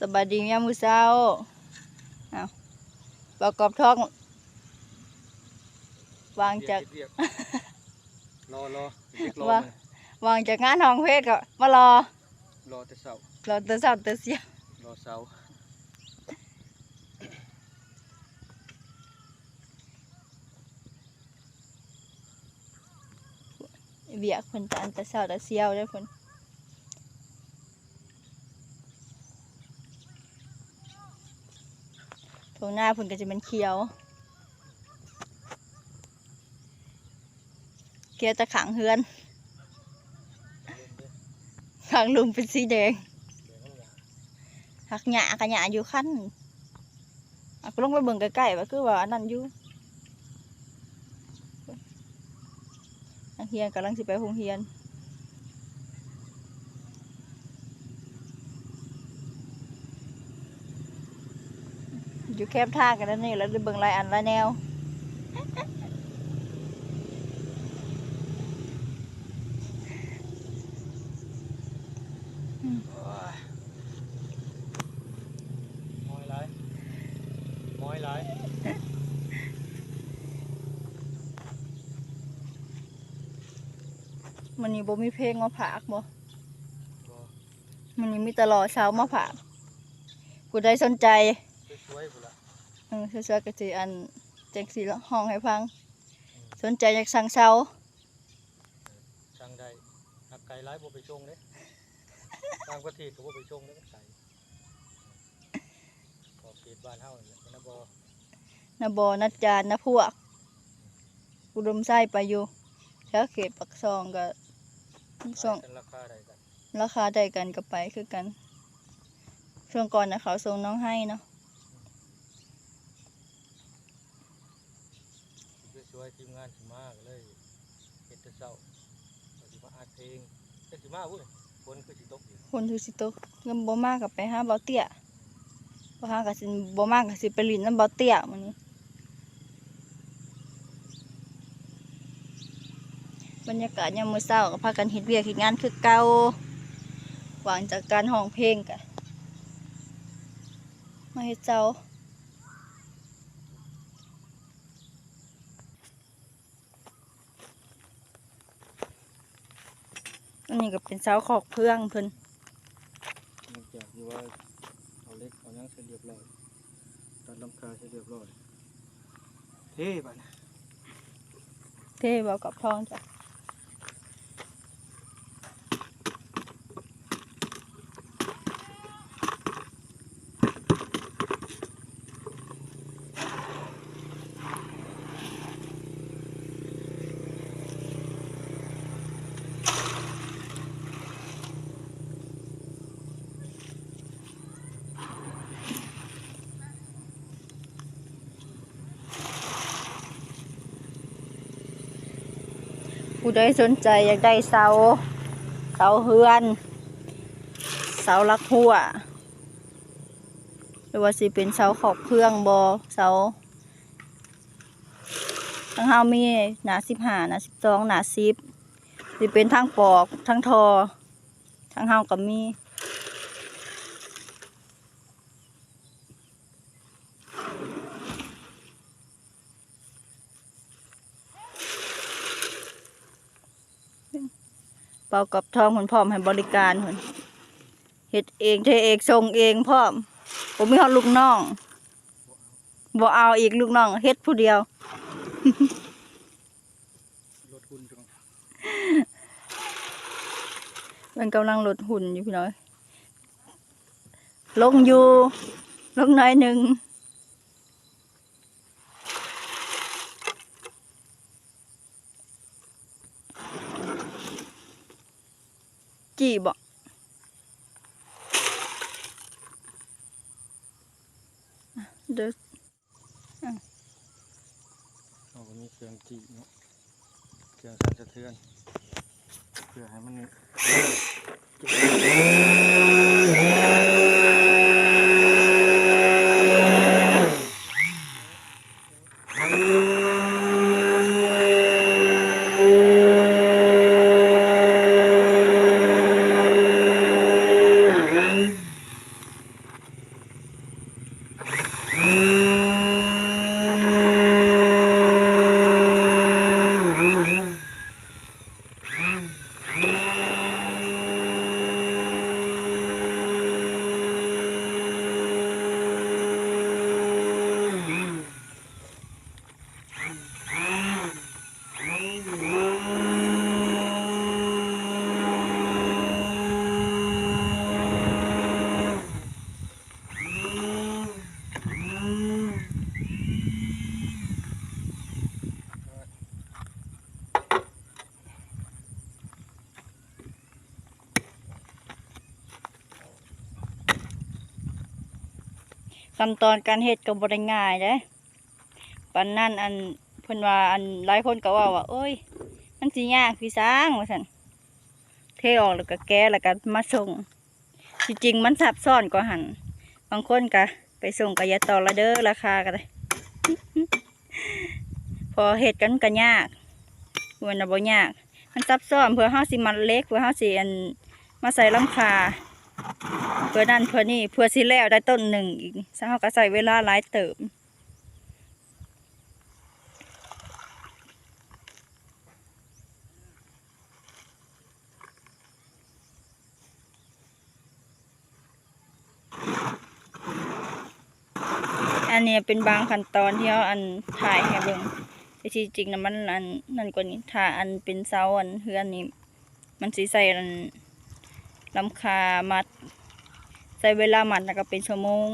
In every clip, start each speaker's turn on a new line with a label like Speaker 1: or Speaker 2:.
Speaker 1: สบายดียามมื้อเช้าเอาประกอบท้อง วางจาก
Speaker 2: เรียกรอรอเรียกรอ
Speaker 1: ว่า
Speaker 2: มาวา
Speaker 1: งจากงานห้องเพศก็มารอ
Speaker 2: รอแต่เสาร
Speaker 1: อแตะเช้าแตะเสีย
Speaker 2: รอเสา
Speaker 1: เบียกเพิ่นตานแตะเช้าแตะเสียวเด้อเพิ่น ตรงหน้าเพิ่นก็จะเป็นเขียว เขียวตะขังเฮือนขังลุมเป็นสีแดงหักหยากะหยาอยู่ขั้นก็ลงไปเบิ่งใกล้ๆว่าคือว่าอันนั้นอยู่นักเรียนกำลังสิไปโรงเรียน อยู่แคบท่ากันแล้วนี่แล้วได้เบิ่งลายอันลายแนว
Speaker 2: โอ้ยมอยหลายมอยหลาย
Speaker 1: มันนี่บ่มีเพลงมาผากบ่มันนี่มีตลอดเช้ามาผากผู้ใดสนใจ
Speaker 2: สวยๆพุ่นละ
Speaker 1: เออสวยๆก็สิอันแจ้งสิห้องให้ฟัง สนใจอยากสั่งเช้า
Speaker 2: ช่างได้หักไก่หลายบ่ไปชงเด้ต่างประเทศก็บ่ไปชงเด้มันไก่ขอบเขตบ้านเฮานี่แหละมันนะบ่
Speaker 1: นะบอนัดจานนะพวก อุดมไส้ไปอยู่แล้วเขตปักซองก็ซอง
Speaker 2: เป็นราคาใดกัน
Speaker 1: ราคาได้กันก็ไปคือกัน ช่วงก่อนนะเขาส่งน้องให้เนาะ
Speaker 2: ส วยทีมงานสิมาก็เลยเฮ็ดแต่เช้าก็สิมาอัดเพลงแต่สิมาพุ่นฝนคือสิตกอยู่
Speaker 1: คนทุสิโตกเงินบ่มากกับไปห้าเบาเตี้ยบ่ห้ากับสิบ่มากกับสิไปลินน้ำเบาเตี้ยมื้อนี้ บรรยากาศยามมื้อเช้าก็พากันเฮ็ดเวียกเฮ็ดงานคือเก่าหวังจากการห้องเพลงกะมาเฮ็ดเจ้า อันนี้ก็เป็นเสาขอกเพื่องเพิ่น
Speaker 2: หลังจากที่ว่าเอาเล็กเอาหยังเสร็จเรียบร้อยตัดลำคาเสร็จเรียบร้อยเท่ป่ะนะ
Speaker 1: เท่บอกกับทองจ้ะ ผู้ใดสนใจอยากได้เสา เสาเฮือน เสาลักหัว หรือว่าสิเป็นเสาขอบเครื่องบอเสาทั้งเฮามีหนาสิบห้าหนาสิบสองหนาสิบสิเป็นทั้งปอกทั้งทอ ทั้งเฮากับมี เป่ากับทองผนพร้อมให้บริการผนเฮ็ดเองเทเองส่งเองพร้อม ผมไมีเฮาลูกน้องบ่เอาอีกลูกน้องเฮ็ดผู้เดียว
Speaker 2: รถหุ่นจัง
Speaker 1: มันกำลังลดหุ่นอยู่พี่น้อย ลงอยู่ ลงน้อยหนึ่ง จีบอกเด้อ
Speaker 2: เอาก็มีเครื่องจีเนาะเครื่องสั่นสะเทือนเพื่อให้มัน Mm.
Speaker 1: ขั้นตอนการเฮ็ดก็บ่ได้ง่ายเด้ปันนั้นอันเพิ่นว่าอันหลายคนก็ว่าว่าโอ้ย มันสิยากพี่สร้างว่าซั่นเทออกแล้วก็แก้แล้วก็มาส่งที่จริงมันซับซ้อนกว่าหันบางคนก็ไปส่งก็อย่าต่อละเด้อราคาก็ได้พอเฮ็ดกันก็ยากมันน่ะบ่ยาก มันซับซ้อนเพื่อเฮาสิมัดเล็กเพื่อเฮาสิอันมาใส่ลำคา เพื่อนั่นเพื่อนี่เพื่อสิแล้วได้ต้นหนึ่งอีกซะเฮาก็ใส่เวลาหลายเติมอันนี้เป็นบางขั้นตอนที่เราอันถ่ายให้เบิ่งแต่ที่จริงนะมันอันนั่นกว่านี้ถ้าอันเป็นเสาอันเฮือนนี่มันสิใส่อัน ลำคามัด ใส่เวลาหมัดนะก็เป็นชั่วโมง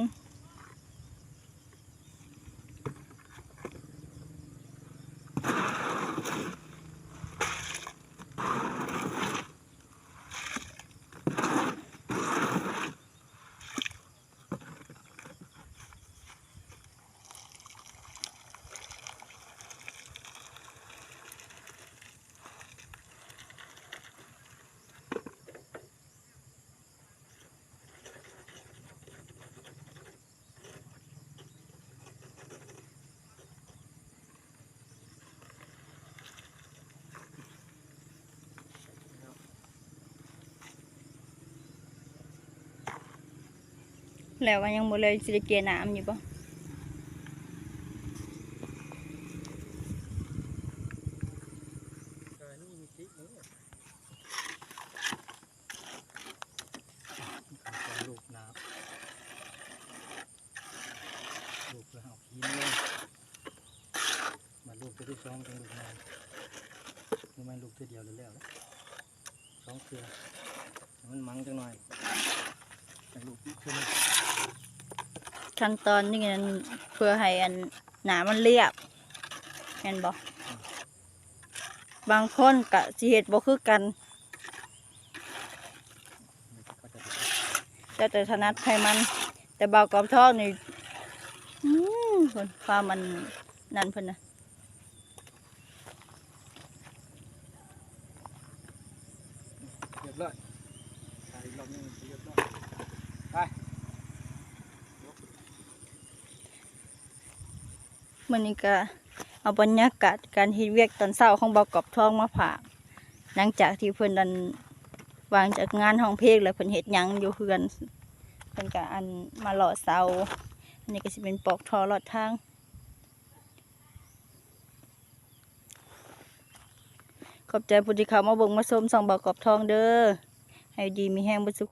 Speaker 1: แล้วก็ยังบ่เลยสิเกียน้ำอยู่ปะ
Speaker 2: เออนี่มีติ๊กนี่ลูกน้ำลูกแล้วเอาพีนเลยมาลูกตัวที่สองเป็นลูกน้ำนี่มันลูกตัวเดียวเลยแล้วสองเครือมันมังจังหน่อย
Speaker 1: ขั้นตอนนี้นั้นเพื่อให้อันหนามันเรียบเห็นบ่บางคนกะสิเฮ็ดบ่คือกัน
Speaker 2: ก็จะ
Speaker 1: แต่แต่ถนัดให้มัน แต่เบากรอบทอดนี่อืมเพิ่นความมันนั่นเพิ่นนะ
Speaker 2: เรียบร้อยใส่อีกรอบหนึงเรียบร้อย
Speaker 1: มื้อนี้ก็เอาบรรยากาศการเฮ็ดเวียกตอนเช้าของบากรอบทองมาฝาหลังจากที่เพิ่อนดันวางจากงานห้องเพลงแล้วเพิ่อนเฮ็ดยังอยู่เฮือนเพิ่นก็อันมาหล่อเสาอันนี้ก็สิเป็นปอกทอหลอดทางขอบใจผู้ที่เข้ามาเบิ่งมาชมส่องบากรอบทองเด้อให้ดีมีแห้งบ่สุข